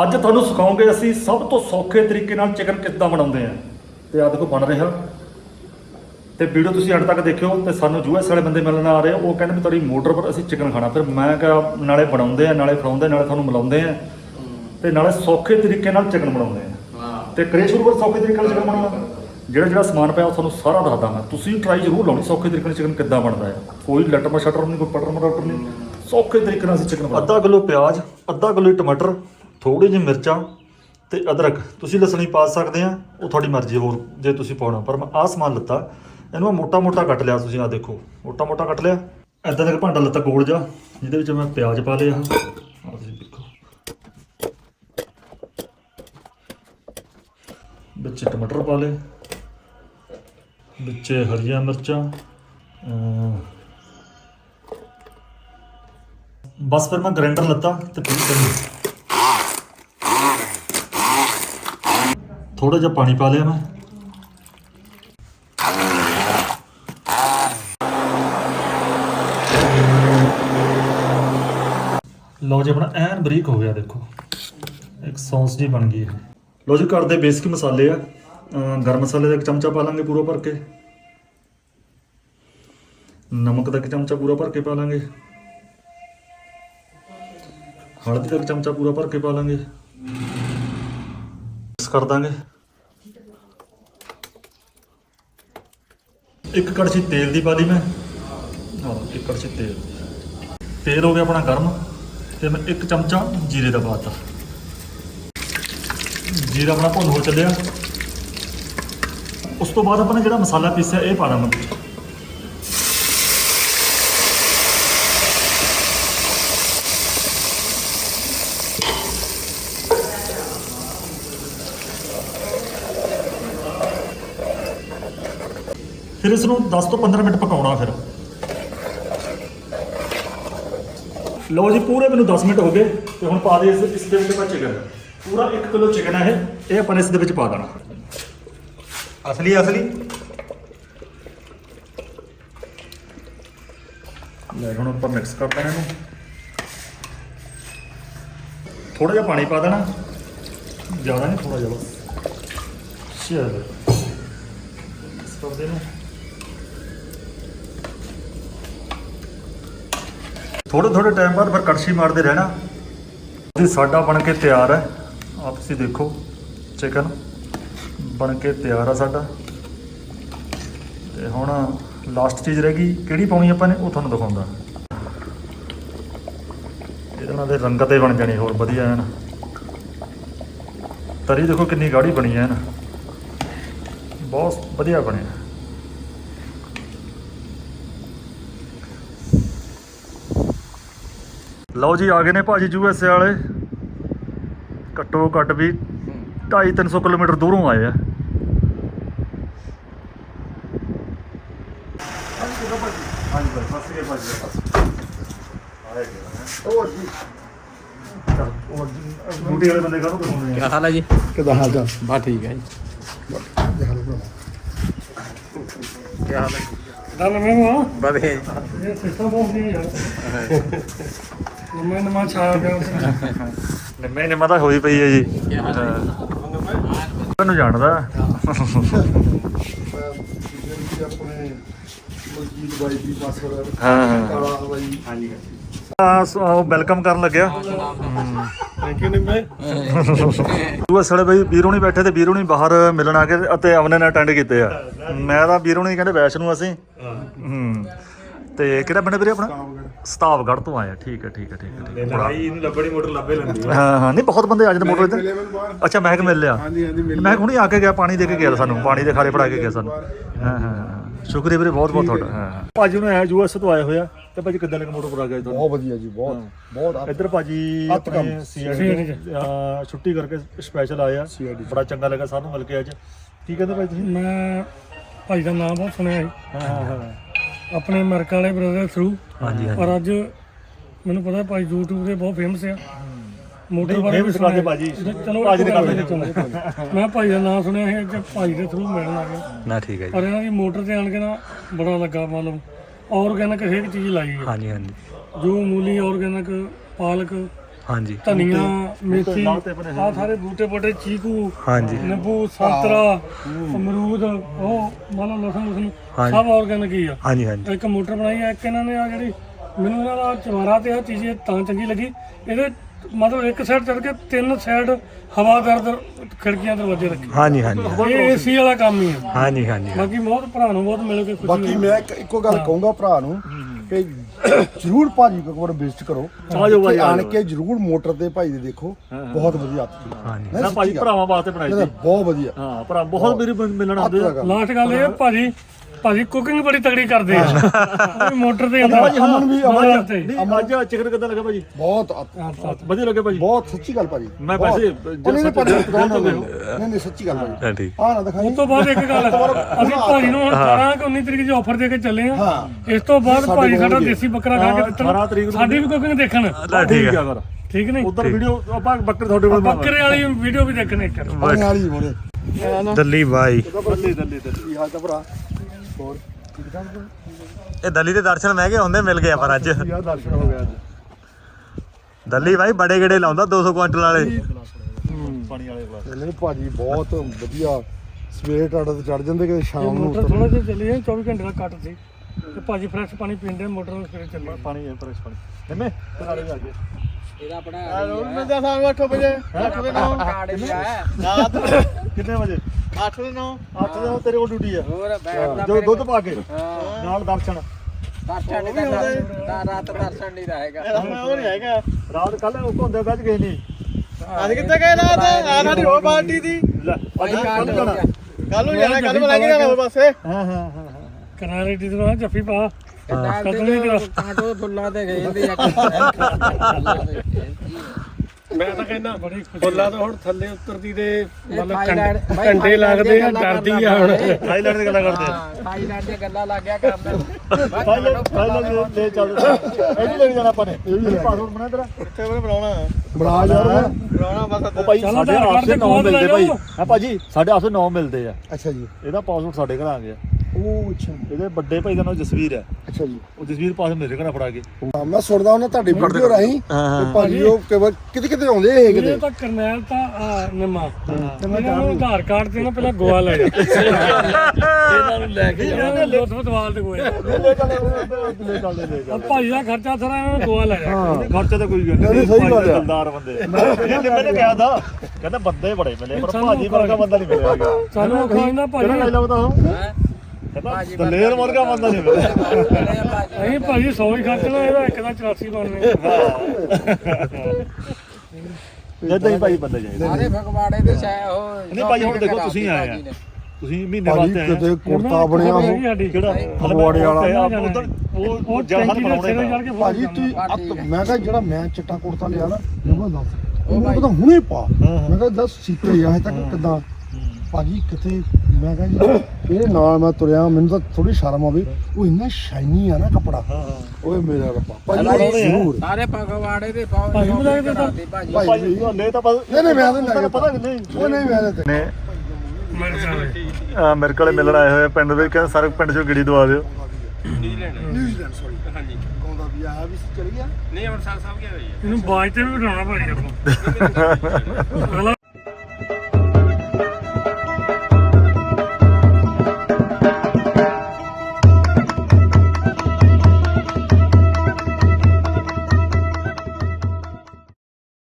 ਅੱਜ ਤੁਹਾਨੂੰ ਸਿਖਾਉਂਗੇ ਅਸੀਂ ਸਭ ਤੋਂ ਸੌਖੇ ਤਰੀਕੇ ਨਾਲ ਚਿਕਨ ਕਿੱਦਾਂ ਬਣਾਉਂਦੇ ਆ। ਤੇ ਆ ਦੇਖੋ ਬਣ ਰਿਹਾ। ਤੇ ਵੀਡੀਓ ਤੁਸੀਂ ਅੰਤ ਤੱਕ ਦੇਖਿਓ ਤੇ ਸਾਨੂੰ ਯੂਐਸ ਵਾਲੇ ਬੰਦੇ ਮਿਲਣ ਆ ਰਹੇ ਉਹ ਕਹਿੰਦੇ ਵੀ ਤੁਹਾਡੀ ਮੋਟਰ ਪਰ ਅਸੀਂ ਚਿਕਨ ਖਾਣਾ। ਫਿਰ ਮੈਂ ਕਿਹਾ ਨਾਲੇ ਬਣਾਉਂਦੇ ਆ ਨਾਲੇ ਖਵਾਉਂਦੇ ਨਾਲੇ ਤੁਹਾਨੂੰ ਮਿਲਾਉਂਦੇ ਆ। ਤੇ ਨਾਲੇ ਸੌਖੇ ਤਰੀਕੇ ਨਾਲ ਚਿਕਨ ਬਣਾਉਂਦੇ ਆ। ਤੇ ਕਰੇ ਸ਼ੁਰੂ ਕਰ ਸੌਖੇ ਤਰੀਕੇ ਨਾਲ ਚਿਕਨ ਬਣਾਉਣਾ ਜਿਹੜਾ ਜਿਹੜਾ ਸਮਾਨ ਪਿਆ ਉਹ ਤੁਹਾਨੂੰ ਸਾਰਾ ਦੱਸਦਾ ਮੈਂ ਤੁਸੀਂ ਟਰਾਈ ਜ਼ਰੂਰ ਲਾਉਣੀ ਸੌਖੇ ਤਰੀਕੇ ਨਾਲ ਚਿਕਨ ਕਿੱਦਾਂ ਬਣਦਾ ਹੈ। ਕੋਈ ਲਟਰ ਸ਼ਟਰ ਨਹੀਂ ਕੋਈ ਪਟਰ ਮਟਰ ਨਹੀਂ। ਸੌਖੇ ਤਰੀਕੇ ਨਾਲ ਅਸੀਂ ਚਿਕਨ ਅੱਧਾ ਕਿਲੋ ਪਿਆਜ਼ ਅੱਧਾ ਕਿਲੋ ਟਮਾਟਰ ਥੋੜੀ ਜਿਹੀ ਮਿਰਚਾਂ ਤੇ ਅਦਰਕ ਤੁਸੀਂ ਲਸਣੀ ਪਾ ਸਕਦੇ ਆ, ਉਹ ਤੁਹਾਡੀ ਮਰਜ਼ੀ ਹੋਰ ਜੇ ਤੁਸੀਂ ਪਾਉਣਾ। ਪਰ ਮੈਂ ਆਹ ਸਮਾਨ ਲੱਤਾ, ਇਹਨੂੰ ਮੈਂ ਮੋਟਾ ਮੋਟਾ ਕੱਟ ਲਿਆ ਤੁਸੀਂ ਆ ਦੇਖੋ ਮੋਟਾ ਮੋਟਾ ਕੱਟ ਲਿਆ। ਐਦਾਂ ਦਾ ਇੱਕ ਭਾਂਡਾ ਲੱਤਾ ਗੋਲ ਜਾ ਜਿਹਦੇ ਵਿੱਚ ਮੈਂ ਪਿਆਜ਼ ਪਾ ਲਿਆ। ਆ ਤੁਸੀਂ ਦੇਖੋ। ਵਿੱਚ ਟਮਾਟਰ ਪਾ ਲਏ, ਵਿੱਚ ਹਰੀਆਂ ਮਿਰਚਾਂ ਬਸ ਫਿਰ ਮੈਂ ਗ੍ਰਾਈਂਡਰ ਲੱਤਾ ਤੇ ਪੀਸ ਕਰ ਥੋੜਾ ਜਿਹਾ ਪਾਣੀ ਪਾ ਲਿਆ ਮੈਂ। ਲਓ ਜੀ, ਆਪਣਾ ਐਨ ਬਰੀਕ ਹੋ ਗਿਆ, ਦੇਖੋ। ਇੱਕ ਸੌਸ ਜੀ ਬਣ ਗਈ ਹੈ ਲਓ ਜੀ, ਘਰ ਦੇ ਬੇਸਿਕ ਮਸਾਲੇ ਆ। ਗਰਮ ਮਸਾਲੇ ਦਾ ਇੱਕ ਚਮਚਾ ਪਾ ਲਾਂਗੇ ਪੂਰਾ ਭਰ ਕੇ। ਨਮਕ ਦਾ ਇੱਕ ਚਮਚਾ ਪੂਰਾ ਭਰ ਕੇ ਪਾ ਲਾਂਗੇ। ਹਲਦੀ ਦਾ ਇੱਕ ਚਮਚਾ ਪੂਰਾ ਭਰ ਕੇ ਪਾ ਲਾਂਗੇ। ਮਿਕਸ ਕਰ ਦਾਂਗੇ। ਇੱਕ ਕੜਛੀ ਤੇਲ ਦੀ ਪਾ ਲਈ ਮੈਂ। ਹਾਂ ਇੱਕ ਕੜਛੀ ਤੇਲ। ਤੇਲ ਹੋ ਗਿਆ ਆਪਣਾ ਗਰਮ ਤੇ ਮੈਂ ਇੱਕ ਚਮਚਾ ਜੀਰੇ ਦਾ ਪਾਤਾ ਜੀਰਾ ਆਪਣਾ ਭੁੰਨ ਹੋ ਚੱਲਿਆ। ਉਸ ਤੋਂ ਬਾਅਦ ਆਪਾਂ ਨੇ ਜਿਹੜਾ ਮਸਾਲਾ ਪੀਸਿਆ, ਇਹ ਪਾਣਾ ਮੈਂ ਫਿਰ ਇਸ ਨੂੰ 10 ਤੋਂ 15 ਮਿੰਟ ਪਕਾਉਣਾ ਫਿਰ। ਲਓ ਜੀ, ਪੂਰੇ ਮੈਨੂੰ 10 ਮਿੰਟ ਹੋ ਗਏ ਤੇ ਹੁਣ ਪਾ ਦੇ ਇਸ ਇਸ ਦੇ ਵਿੱਚ ਆਪਾਂ ਚਿਕਨ ਪੂਰਾ 1 ਕਿਲੋ ਚਿਕਨ ਹੈ ਇਹ ਇਹ ਆਪਾਂ ਨੇ ਇਸ ਦੇ ਵਿੱਚ ਪਾ ਦੇਣਾ। ਅਸਲੀ ਅਸਲੀ। ਲੈ, ਹੁਣ ਆਪਾਂ ਮਿਕਸ ਕਰ ਦੇਣਾ ਇਹਨੂੰ। ਥੋੜਾ ਜਿਹਾ ਪਾਣੀ ਪਾ ਦੇਣਾ। ਜ਼ਿਆਦਾ ਨਹੀਂ ਥੋੜਾ ਜਿਹਾ ਬਸ। ਚਲੋ। ਇਸ ਕਰ ਦੇਣਾ ਥੋੜੇ ਥੋੜੇ ਟਾਈਮ ਬਾਅਦ ਫਿਰ ਕੜਛੀ ਮਾਰਦੇ ਰਹਿਣਾ। ਜੀ ਸਾਡਾ ਬਣ ਕੇ ਤਿਆਰ ਹੈ। ਆਪ ਤੁਸੀਂ ਦੇਖੋ ਚਿਕਨ ਬਣ ਕੇ ਤਿਆਰ ਆ ਸਾਡਾ। ਤੇ ਹੁਣ ਲਾਸਟ ਚੀਜ਼ ਰਹਿ ਗਈ, ਕਿਹੜੀ ਪਾਉਣੀ ਆਪਾਂ ਨੇ, ਉਹ ਤੁਹਾਨੂੰ ਦਿਖਾਉਂਦਾ। ਇਹਨਾਂ ਦੇ ਦੇ ਰੰਗਤੇ ਬਣ ਜਾਣੀ, ਹੋਰ ਵਧੀਆ ਐਨ। ਤਰੀ ਦੇਖੋ ਕਿੰਨੀ ਗਾੜੀ ਬਣੀ ਐਨ। ਬਹੁਤ ਵਧੀਆ ਬਣਿਆ ਲਓ ਜੀ ਆ ਗਏ ਨੇ ਭਾਜੀ ਯੂ ਐਸ ਏ ਵਾਲੇ। ਘੱਟੋ ਘੱਟ ਵੀ 2.5 300 ਕਿਲੋਮੀਟਰ ਦੂਰੋਂ ਆਏ ਆ। ਡਿਊਟੀ ਵਾਲੇ ਬੰਦੇ ਕਾਹਨੂੰ ਕਰਵਾਉਂਦੇ ਹਾਲ ਹੈ ਜੀ? ਕਿਦਾਂ ਹਾਲ ਚਾਲ? ਬਾ ਠੀਕ ਹੈ ਜੀ। ਕੀ ਹਾਲ ਹੈ? ਦਾਲ ਮੈਂ ਬਾ ਵਧੀਆ ਜੀ। ਸਿਸਟਮ ਬਹੁਤ ਨਹੀਂ ਯਾਰ ਛਾਇਆ ਪਿਆ ਨਿੰਮੇ ਨਿੰਮਾ ਤਾਂ ਹੋਈ ਪਈ ਹੈ ਜੀ। ਮੈਨੂੰ ਜਾਣਦਾ। ਆਪਣੇ ਮਲਕੀਤ ਬਾਈ ਦੀ ਪਾਸਵਰਡ ਹਾਂ। ਹਾਂ ਕਾਲਾ ਬਾਈ ਹਾਂਜੀ ਆ ਸੋ ਉਹ ਵੈਲਕਮ ਕਰਨ ਲੱਗਿਆ। ਥੈਂਕ ਯੂ ਨਿੰਮੇ। ਉਹ ਸੜੇ ਬਈ ਵੀਰੋ ਨਹੀਂ ਬੈਠੇ ਤੇ ਵੀਰੋ ਨਹੀਂ ਬਾਹਰ ਮਿਲਣ ਆ ਕੇ ਅਤੇ ਅਮਨੇ ਨੇ ਅਟੈਂਡ ਕੀਤੇ ਆ। ਮੈਂ ਤਾਂ ਵੀਰੋ ਨਹੀਂ ਕਹਿੰਦੇ ਵੈਸ਼ ਨੂੰ ਅਸੀਂ। ਹੂੰ। ਤੇ ਕਿਹੜਾ ਪਿੰਡ ਵੀਰੇ ਆਪਣਾ? ਸਤਾਵਗੜ੍ਹ ਤੋਂ ਆਇਆ ਠੀਕ ਹੈ ਠੀਕ ਹੈ ਠੀਕ ਹੈ, ਠੀਕ ਹੈ। ਲੜਾਈ ਨੂੰ ਲੱਭਣੀ ਮੋਟਰ ਲੱਭੇ ਲੈਂਦੀ ਹਾਂ ਹਾਂ ਨਹੀਂ ਬਹੁਤ ਬੰਦੇ ਆ ਜਾਂਦੇ ਮੋਟਰ ਮਿਲੇ ਮੈਨੂੰ ਬਾਹਰ ਅੱਛਾ ਮਹਿਕ ਮਿਲ ਲਿਆ। ਹਾਂਜੀ ਹਾਂਜੀ ਮਿਲ ਮੈਂ ਹੁਣੇ ਆ ਕੇ ਗਿਆ ਪਾਣੀ ਦੇ ਕੇ ਗਿਆ ਸਾਨੂੰ ਪਾਣੀ ਦੇ ਖਾਰੇ ਫੜਾ ਕੇ ਗਿਆ ਸਾਨੂੰ। ਹਾਂ ਹਾਂ। ਹਾਂ ਸ਼ੁਕਰੀਆ ਵੀਰੇ ਬਹੁਤ ਬਹੁਤ ਤੁਹਾਡਾ। ਹਾਂ। ਹਾਂ ਭਾਜੀ ਨੂੰ ਆਇਆ ਯੂਐਸ ਤੋਂ ਆਏ ਹੋਇਆ ਤੇ ਭਾਜੀ ਕਿੱਦਾਂ ਲੱਗ ਮੋਟਰ ਪਰ ਆ ਗਏ ਤੁਹਾਨੂੰ? ਬਹੁਤ ਵਧੀਆ ਜੀ ਬਹੁਤ ਬਹੁਤ ਇੱਧਰ ਭਾਜੀ ਹੱਥ ਕੰਮ। ਆਪਣੇ ਸੀਆਈਡੀ ਛੁੱਟੀ ਕਰਕੇ ਸਪੈਸ਼ਲ ਆ। CID ਬੜਾ ਚੰਗਾ ਲੱਗਾ ਸਾਨੂੰ ਮਿਲ ਕੇ ਅੱਜ। ਕੀ ਕਹਿੰਦੇ ਭਾਈ ਤੁਸੀਂ? ਮੈਂ ਭਾਈ ਦਾ ਨਾਮ ਬਹੁਤ ਸੁਣਿਆ ਸੀ। ਹਾਂ ਹਾਂ ਹਾਂ। ਆਪਣੇ ਮਰਕਾਂ ਵਾਲੇ ਬ੍ਰਦਰ ਥਰੂ ਹਾਂਜੀ ਪਰ ਅੱਜ ਮੈਨੂੰ ਪਤਾ ਭਾਈ YouTube ਤੇ ਬਹੁਤ ਫੇਮਸ ਆ। ਮੋਟਰ ਬਾਰੇ ਵੀ ਸੁਣਾਦੇ ਭਾਜੀ। ਚਲੋ ਅੱਜ ਦੇ ਕਰਦੇ ਮੈਂ ਭਾਈ ਦਾ ਨਾਮ ਸੁਣਿਆ ਸੀ ਅੱਜ ਭਾਈ ਦੇ ਥਰੂ ਮਿਲਣ ਆ ਗਿਆ। ਨਾ ਠੀਕ ਹੈ ਜੀ। ਪਰ ਇਹਨਾਂ ਦੀ ਮੋਟਰ ਤੇ ਆਣ ਕੇ ਨਾ ਬੜਾ ਲੱਗਾ ਮਤਲਬ। ਔਰਗੈਨਿਕ ਹਰੇਕ ਚੀਜ਼ ਲਾਈ ਹੈ ਹਾਂਜੀ ਹਾਂਜੀ। ਜੋ ਮੂਲੀ ਆਰਗੈਨਿਕ ਪਾਲਕ ਹਾਂਜੀ। ਧਨੀਆ ਮੇਥੀ ਆ ਸਾਰੇ ਬੂਟੇ ਬੂਟੇ ਚੀਕੂ ਹਾਂਜੀ। ਨਿੰਬੂ ਸੰਤਰਾ ਅਮਰੂਦ ਉਹ ਮੰਨ ਲਓ ਲਸਣ ਲਸਣ। ਸਭ ਆਰਗੈਨਿਕ ਹੀ ਆ। ਹਾਂਜੀ ਹਾਂਜੀ। ਇੱਕ ਮੋਟਰ ਬਣਾਈ ਹੈ ਇੱਕ ਇਹਨਾਂ ਨੇ ਆ ਜਿਹੜੀ ਮੈਨੂੰ ਇਹਨਾਂ ਦਾ ਚਵਾਰਾ ਤੇ ਆ ਚੀਜ਼ ਤਾਂ ਚੰਗੀ ਲੱਗੀ। ਇਹਦੇ ਮਤਲਬ ਇੱਕ ਸਾਈਡ ਚੜ ਕੇ ਤਿੰਨ ਸਾਈਡ ਹਵਾਦਾਰ ਦਰ- ਖਿੜਕੀਆਂ ਦਰਵਾਜ਼ੇ ਰੱਖੇ। ਹਾਂਜੀ ਹਾਂਜੀ। ਇਹ ਏਸੀ ਵਾਲਾ ਕੰਮ ਹੀ ਹੈ ਹਾਂਜੀ ਹਾਂਜੀ। ਬਾਕੀ ਬਹੁਤ ਭਰਾ ਨੂੰ ਬਹੁਤ ਮਿਲ ਕੇ ਖੁਸ਼ੀ ਬਾਕੀ ਮੈਂ ਇੱਕ ਇੱਕੋ ਗੱਲ ਕਹੂੰਗਾ ਭਰਾ ਨੂੰ ਕਿ ਜਰੂਰ ਭਾਜੀ ਕੋਲ ਇੱਕ ਵਾਰ ਵਿਜ਼ਿਟ ਕਰੋ। ਆ ਜਾਓ ਆ ਆਣ ਜਾਓ। ਕੇ ਜਰੂਰ ਮੋਟਰ ਤੇ ਭਾਈ ਦੇ ਦੇਖੋ। ਬਹੁਤ ਵਧੀਆ ਆਤੀ। ਹਾਂਜੀ। ਨਾ ਭਾਜੀ ਭਰਾਵਾਂ ਵਾਸਤੇ ਬਣਾਈ ਸੀ। ਬਹੁਤ ਵਧੀਆ। ਹਾਂ ਭਰਾ ਬਹੁਤ ਮੇਰੀ ਮਿਲਣ ਆਉਂਦੇ ਆ। ਲਾਸਟ ਗੱਲ ਇਹ ਆ, ਭਾਜੀ ਭਾਜੀ ਕੁਕਿੰਗ ਬੜੀ ਤਗੜੀ ਕਰਦੇ ਆ। ਉਹ ਵੀ ਮੋਟਰ ਤੇ ਆਉਂਦਾ। ਭਾਜੀ ਅਮਨ ਵੀ ਅਮਨ ਤੇ। ਅੱਜ ਚਿਕਨ ਕਿਦਾਂ ਲੱਗਾ ਭਾਜੀ? ਬਹੁਤ ਵਧੀਆ ਲੱਗੇ ਭਾਜੀ। ਬਹੁਤ ਸੱਚੀ ਗੱਲ ਭਾਜੀ। ਮੈਂ। ਵੈਸੇ ਨਹੀਂ ਦਿਲ ਨਹੀਂ ਨਹੀਂ ਸੱਚੀ ਗੱਲ ਭਾਜੀ। ਹਾਂ, ਠੀਕ। ਆ ਨਾ ਦਿਖਾਈ। ਉਸ ਤੋਂ ਬਾਅਦ ਇੱਕ ਗੱਲ ਅਸੀਂ ਭਾਜੀ ਨੂੰ ਹੁਣ 18 ਕਿ 19 ਤਰੀਕ ਦੀ ਆਫਰ ਦੇ ਕੇ ਚੱਲੇ ਆ। ਇਸ ਤੋਂ ਬਾਅਦ ਸਾਡੇ ਭਾਜੀ ਸਾਡਾ ਦੇਸੀ ਬੱਕਰਾ ਖਾ ਕੇ ਹਾਂ, 18 ਤਰੀਕ ਦਿੱਤਾ ਸਾਡੀ ਵੀ ਕੁਕਿੰਗ ਦੇਖਣ। ਲੈ ਠੀਕ ਹੈ ਠੀਕ ਨਹੀਂ? ਉਧਰ ਵੀਡੀਓ ਆਪਾਂ ਬੱਕਰ ਤੁਹਾਡੇ ਕੋਲ ਬੱਕਰੇ ਵਾਲੀ ਵੀਡੀਓ ਵੀ ਦੇਖਣੇ ਇੱਕ। ਪਾਣੀ ਵਾਲੀ ਮੋਰੇ ਦੱਲੀ ਬਾਈ। ਦੱਲੇ ਦੱਲੇ ਕੀ ਹਾਲ ਤਾਂ ਭਰਾ। ਹੋਰ? ਠੀਕ ਠਾਕ ਜੀ? ਇਹ ਦੱਲੀ ਦੇ ਦਰਸ਼ਨ ਮਹਿੰਗੇ ਹੁੰਦੇ ਮਿਲ ਗਏ ਪਰ ਅੱਜ। ਦਰਸ਼ਨ ਹੋ ਗਿਆ ਅੱਜ। ਦੱਲੀ ਬਾਈ ਬੜੇ ਗੇੜੇ ਲਾਉਂਦਾ 200 ਕੁਇੰਟਲ ਵਾਲੇ। ਪਾਣੀ ਵਾਲੇ ਗਲਾਸ ਨਹੀਂ ਭਾਜੀ ਬਹੁਤ ਵਧੀਆ। ਸਵੇਰੇ ਟਾੜਾ ਤੇ ਚੜ ਜਾਂਦੇ ਕਿ ਸ਼ਾਮ ਨੂੰ ਮੋਟਰ ਥੋੜਾ ਜਿਹਾ ਚੱਲੀ ਹੈ 24 ਘੰਟੇ ਦਾ ਕੱਟ ਸੀ। ਤੇ ਭਾਜੀ ਫਰੈਸ਼ ਪਾਣੀ ਪੀਂਦੇ ਮੋਟਰ ਨੂੰ ਸਵੇਰੇ ਚੱਲੀ ਪਾਣੀ ਹੈ ਫਰੈਸ਼ ਪਾਣੀ। ਨਿੰਮੇ ਕਰਾੜੇ ਜਾ ਕੇ ਕਿੰਨੇ? ਵਜੇ? 8 ਦੇ 9 8 ਦੇ ਉਹ ਤੇਰੇ ਕੋਲ ਡਿਊਟੀ ਆ। ਹੋਰ ਬੈਠ ਦਾ ਜੋ ਦੁੱਧ ਪਾ ਕੇ ਨਾਲ ਦਰਸ਼ਨ। ਦਰਸ਼ਨ ਨਹੀਂ ਕਰਦਾ ਰਾਤ ਦਰਸ਼ਨ ਨਹੀਂ ਰਹੇਗਾ। ਉਹ ਨਹੀਂ ਹੈਗਾ। ਰਾਤ ਕੱਲ ਉਹ ਘੁੰਦੇ ਗੱਜ ਗਏ ਨਹੀਂ। ਅੱਜ ਕਿੱਥੇ ਗਏ ਰਾਤ? ਆ ਸਾਡੀ ਉਹ ਪਾਰਟੀ ਦੀ ਲੈ ਅੱਜ ਕੱਲ ਜਾਣਾ। ਕੱਲ ਨੂੰ ਜਾਣਾ ਕੱਲ ਕੇ ਜਾਣਾ ਹੋਰ ਪਾਸੇ। ਹਾਂ ਹਾਂ। ਕਨਾਰੇ ਦੀ ਤਰ੍ਹਾਂ ਜੱਫੀ ਪਾ। ਕਦੋਂ ਨਹੀਂ ਕਰਾ। ਕਾਟੋ ਫੁੱਲਾਂ ਤੇ ਗਏ ਹੁੰਦੇ ਆ। ਮੈਂ ਤਾਂ ਕਹਿੰਦਾ ਬੜੀ ਖੁਸ਼ੀ ਬੋਲਾ ਤਾਂ ਹੁਣ ਥੱਲੇ ਉਤਰਦੀ ਦੇ ਮਤਲਬ ਥਾਈਲੈਂਡ ਲੱਗਦੇ ਆ ਡਰਦੀ ਆ ਹੁਣ। ਥਾਈਲੈਂਡ ਦੀ ਗੱਲਾਂ ਕਰਦੇ ਆ। ਥਾਈਲੈਂਡ ਦੀਆਂ ਗੱਲਾਂ ਲੱਗ ਗਿਆ ਕਰਨ ਥਾਈਲੈਂਡ ਥਾਈਲੈਂਡ ਲੈ- ਲੈ ਚੱਲਦੇ ਇਹ ਵੀ ਲੈ ਜਾਣਾ ਆਪਾਂ ਨੇ। ਇਹ ਵੀ ਪਾਸਪੋਰਟ ਬਣਾ ਤੇਰਾ। ਕਿੱਥੇ ਉਹਨੇ ਬਣਾਉਣਾ? ਬਣਾ ਯਾਰ। ਬਣਾਉਣਾ ਬਸ ਉਹ ਭਾਈ ਚੱਲ ਸਾਡੇ ਆਧਾਰ ਕਾਰਡ ਆਪਸੇ ਤੇ ਨੌ ਕੋਲ ਲੈ ਮਿਲਦੇ ਭਾਈ। ਹਾਂ ਭਾਜੀ ਸਾਡੇ ਆਪਸੇ ਨੌ ਮਿਲਦੇ ਆ। ਅੱਛਾ ਜੀ। ਇਹਦਾ ਪਾਸਪੋਰਟ ਸਾਡੇ ਘਰ ਆ ਗਿਆ। ਉਹ ਅੱਛਾ। ਇਹਦੇ ਵੱਡੇ ਭਾਈ ਦਾ ਨਾਮ ਜਸਵੀਰ ਹੈ। ਅੱਛਾ ਜੀ। ਉਹ ਜਸਵੀਰ ਪਾਸ ਮੇਰੇ ਘਰ ਫੜਾ ਕੇ। ਹਾਂ, ਮੈਂ ਸੁਣਦਾ ਉਹਨਾਂ ਤੁਹਾਡੀ ਵੀਡੀਓ ਰਾਹੀਂ ਹਾਂ, ਤੇ ਭਾਜੀ ਉਹ ਕਿਤੇ ਕਿਤੇ ਆਉਂਦੇ ਇਹ ਇਹ ਕਿਤੇ ਤਾਂ ਕਰਨੈਲ ਤਾਂ ਆ ਨਿੰਮਾ। ਤੇ ਮੈਂ ਇਹਨਾਂ ਨੂੰ ਆਧਾਰ ਕਾਰਡ ਤੇ ਨਾ ਪਹਿਲਾਂ ਗੋਆ ਲੈ ਜਾ। ਇਹਨਾਂ ਨੂੰ ਲੈ ਕੇ ਜਾਣਾ ਲੋਥ ਦਵਾਲ ਤੇ ਗੋਏ ਲੈ ਚੱਲ ਲੈ ਚੱਲ ਲੈ ਚੱਲ ਭਾਈ ਦਾ ਖਰਚਾ ਸਾਰਾ ਇਹਨਾਂ ਨੂੰ ਗੋਆ ਲੈ ਜਾ। ਖਰਚਾ ਤਾਂ ਕੋਈ ਗੱਲ ਨਹੀਂ, ਨਹੀਂ। ਸਹੀ ਗੱਲ ਆ। ਦਿਲਦਾਰ ਬੰਦੇ। ਇਹਨੇ ਮੈंने ਕਿਹਾ था ਕਹਿੰਦਾ ਬੰਦੇ ਬੜੇ ਮਿਲੇ ਪਰ ਭਾਜੀ ਵਰਗਾ ਬੰਦਾ ਨਹੀਂ ਮਿਲਿਆ ਹੈਗਾ। ਸਾਨੂੰ ਕਹਿੰਦਾ ਭਾਈ ਕਿਹੜਾ ਲੈ ਬਤਾਓ ਕਹਿੰਦਾ ਦਲੇਰ ਵਰਗਾ ਬੰਦਾ ਨਹੀਂ ਮਿਲਿਆ। ਅਸੀਂ ਭਾਜੀ 100 ਹੀ ਖਰਚਣਾ ਇਹਦਾ ਇੱਕ ਦਾ 84 ਬਣਨੇ। ਜਦਾਂ ਹੀ ਭਾਈ ਬੰਦੇ ਚਾਹੀਦੇ ਸਾਰੇ ਫਗਵਾੜੇ ਦੇ ਸ਼ਾਇ ਉਹ ਨਹੀਂ ਭਾਈ ਹੁਣ ਦੇਖੋ ਤੁਸੀਂ ਆਏ ਆ। ਤੁਸੀਂ ਮਹੀਨੇ ਭਾਜੀ ਵਾਸਤੇ ਆਏ ਕਿਤੇ ਕੁੜਤਾ ਬਣਿਆ ਉਹ? ਕਿਹੜਾ ਫਗਵਾੜੇ ਵਾਲਾ। ਉਧਰ ਉਹ ਉਹ ਉਹ ਜਹਾਜ਼ ਟੈਂਕੀ ਦੇ ਸਿਰੇ ਬਣਾਉਣੇ ਚੜ ਕੇ ਭਾਜੀ ਤੁਸੀਂ ਅੱਤ- ਮੈਂ ਕਿਹਾ ਜਿਹੜਾ ਮੈਂ ਚਿੱਟਾ ਕੁੜਤਾ ਲਿਆ ਨਾ ਜਮਾ ਦੱਸ। ਉਹ ਪਤਾ ਹੁਣੇ ਪਾ। ਮੈਂ ਕਿਹਾ ਦੱਸ ਸੀਤੇ ਹਜੇ ਤੱਕ ਕਿਦਾਂ? ਭਾਜੀ ਕਿਤੇ ਮੈਂ ਕਿਹਾ ਜੀ ਇਹਦੇ ਨਾਲ ਮੈਂ ਤੁਰਿਆ ਮੈਨੂੰ ਤਾਂ ਥੋੜੀ ਸ਼ਰਮ ਆਵੇ ਉਹ ਇੰਨਾ ਸ਼ਾਈਨੀ ਆ ਨਾ ਕੱਪੜਾ। ਓਏ ਮੇਰਾ ਰੱਬਾ ਭਾਜੀ ਆ। ਜ਼ਰੂਰ। ਸਾਰੇ ਫਗਵਾੜੇ ਦੇ ਪਾਉ ਨੂੰ। ਭਾਜੀ। ਭਾਈ ਭਾਈ ਲੈ ਤਾਂ ਪਤਾ ਨਹੀਂ ਨਹੀਂ ਮੈਂ ਤਾਂ ਪਤਾ ਕਿ ਨਹੀਂ ਉਹ ਨਹੀਂ ਮੈਂ ਤਾਂ ਨੇ ਮੇਰੇ ਕੋਲੇ ਮਿਲਣ ਆਏ ਹੋਏ ਆ ਪਿੰਡ ਦੇ ਕਹਿੰਦੇ ਸਾਰੇ ਪਿੰਡ ਚੋਂ ਗਿੜੀ ਦਵਾ ਦਿਓ। ਨਿਊਜ਼ੀਲੈਂਡ। ਸੌਰੀ ਹਾਂਜੀ। ਕੌਂਦਾ ਵੀ ਆਇਆ ਵੀ ਚਲ ਗਿਆ। ਇਹਨੂੰ ਬਾਜ ਤੇ ਵੀ ਬਿਠਾਉਣਾ ਭਾਜੀ ਆਪਾਂ।